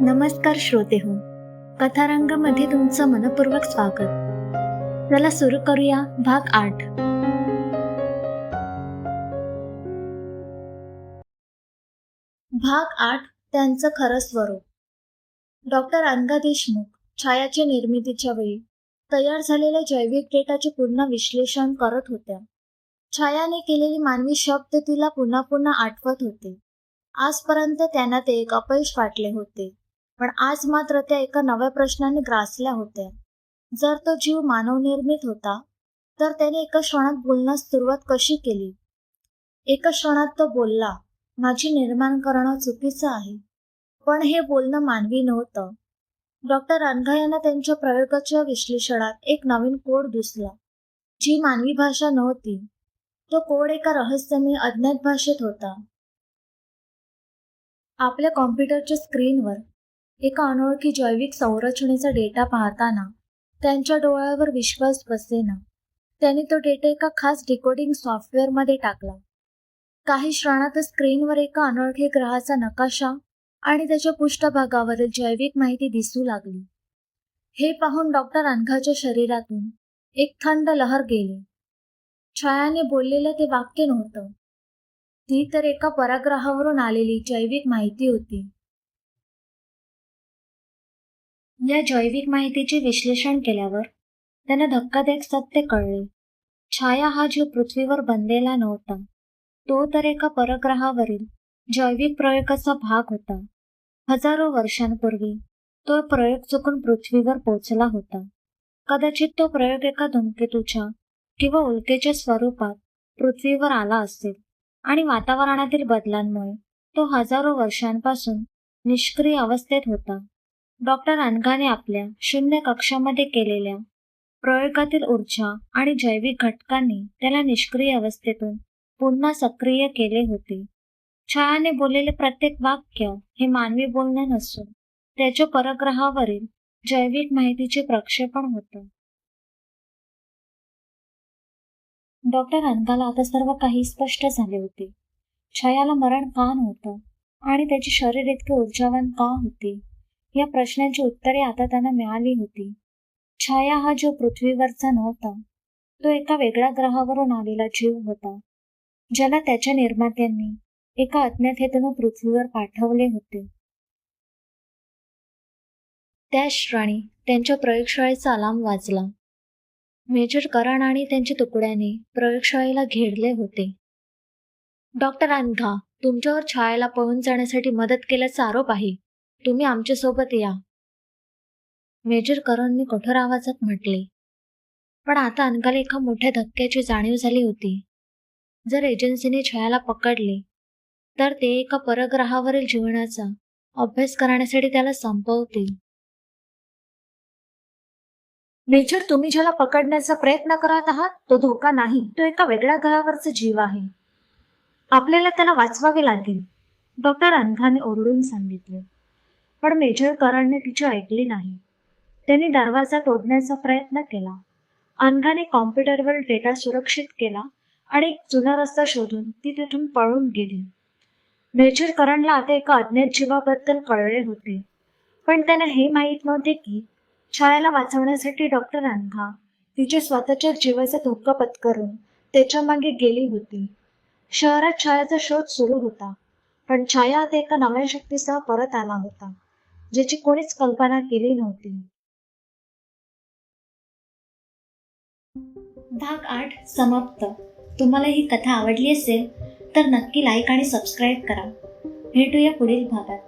नमस्कार श्रोते हो. कथारंगमध्ये तुमचं मनपूर्वक स्वागत. चला सुरू करूया भाग आठ. भाग आठ त्यांचं खरं स्वरूप. डॉक्टर अनघा देशमुख छायाच्या निर्मितीच्या वेळी तयार झालेल्या जैविक डेटाचे पुन्हा विश्लेषण करत होत्या. छायाने केलेली मानवी शब्द तिला पुन्हा पुन्हा आठवत होते. आजपर्यंत त्यांना ते एक अपयश वाटले होते. पण आज मात्र त्या एका नव्या प्रश्नाने ग्रासल्या होत्या. जर तो जीव मानवनिर्मित होता तर त्याने एका क्षणात बोलण्यास सुरुवात कशी केली? एका क्षणात तो बोलला माझी निर्माण करणं चुकीचं आहे. पण हे बोलणं मानवी नव्हतं. डॉक्टर अनघा यांना त्यांच्या प्रयोगाच्या विश्लेषणात एक नवीन कोड दिसला जी मानवी भाषा नव्हती. तो कोड एका रहस्यमय अज्ञात भाषेत होता. आपल्या कॉम्प्युटरच्या स्क्रीनवर एका अनोळखी जैविक संरचनेचा डेटा पाहताना त्यांच्या डोळ्यावर विश्वास बसेना. त्यांनी तो डेटा एका खास डिकोडिंग सॉफ्टवेअरमध्ये टाकला. काही क्षणातच स्क्रीनवर एका अनोळखी ग्रहाचा नकाशा आणि त्याच्या पृष्ठभागावरील जैविक माहिती दिसू लागली. हे पाहून डॉक्टर अनघाच्या शरीरातून एक थंड लहर गेली. छायाने बोललेलं ते वाक्य नव्हतं. ती तर एका पराग्रहावरून आलेली जैविक माहिती होती. या जैविक माहितीचे विश्लेषण केल्यावर त्यांना धक्कादायक सत्य कळले. छाया हा जीव पृथ्वीवर बनलेला नव्हता तो तर एका परग्रहावरील जैविक प्रयोगाचा भाग होता. हजारो वर्षांपूर्वी तो प्रयोग चुकून पृथ्वीवर पोचला होता. कदाचित तो प्रयोग एका धुमकेतूच्या किंवा उल्केच्या स्वरूपात पृथ्वीवर आला असेल आणि वातावरणातील बदलांमुळे तो हजारो वर्षांपासून निष्क्रिय अवस्थेत होता. डॉक्टर अनघाने आपल्या शून्य कक्षामध्ये केलेल्या प्रयोगातील ऊर्जा आणि जैविक घटकांनी त्याला निष्क्रिय अवस्थेतून पुन्हा सक्रिय केले होते. छायाने बोललेले प्रत्येक वाक्य हे मानवी बोलणं नसून त्याच्या परग्रहावरील जैविक माहितीचे प्रक्षेपण होतं. डॉक्टर अनघाला आता सर्व काही स्पष्ट झाले होते. छायाला मरण का नव्हतं? आणि त्याची शरीर इतके ऊर्जावान का होते? या प्रश्नांची उत्तरे आता त्यांना मिळाली होती. छाया हा जो पृथ्वीवरचा नव्हता तो एका वेगळ्या ग्रहावरून आलेला जीव होता ज्याला त्याच्या निर्मात्यांनी एका अज्ञात हेतून पृथ्वीवर पाठवले होते. त्याच क्षणी त्यांच्या प्रयोगशाळेचा अलार्म वाजला. मेजर करण आणि त्यांच्या तुकड्याने प्रयोगशाळेला घेरले होते. डॉक्टर अनघा तुमच्यावर छायाला पळून जाण्यासाठी मदत केल्याचा आरोप आहे. तुम्ही आमच्यासोबत या. मेजर करणने कठोर आवाजात म्हटले. पण आता अनघाला एका मोठ्या धक्क्याची जाणीव झाली होती. जर एजन्सीने छायाला पकडले तर ते एका परग्रहावरील जीवनाचा अभ्यास करण्यासाठी त्याला संपवतील. मेजर तुम्ही ज्याला पकडण्याचा प्रयत्न करत आहात तो धोका नाही. तो एका वेगळ्या ग्रहावरचा जीव आहे. आपल्याला त्याला वाचवावे लागेल. डॉक्टर अनघाने ओरडून सांगितले. पण मेजर करणने ऐकली नाही. त्यांनी दरवाजा तोडण्याचा प्रयत्न केला. अनघाने कॉम्प्युटरवर डेटा सुरक्षित केला आणि एक जुना रस्ता शोधून ती तिथून पळून गेली. मेजर करणला आता एका अज्ञात जीवाबद्दल कळले होते. पण त्यांना हे माहीत नव्हते की छायाला वाचवण्यासाठी डॉक्टर अनघा तिच्या स्वतःच्या जीवाचा धोका पत्करून त्याच्यामागे गेली होती. शहरात छायाचा शोध सुरू होता पण छाया आता एका नव्या शक्तीसह परत आला होता. ज्याची कोणीच कल्पना केली नव्हती. भाग आठ समाप्त. तुम्हाला ही कथा आवडली असेल तर नक्की लाईक आणि सबस्क्राईब करा. भेटूया पुढील भागात.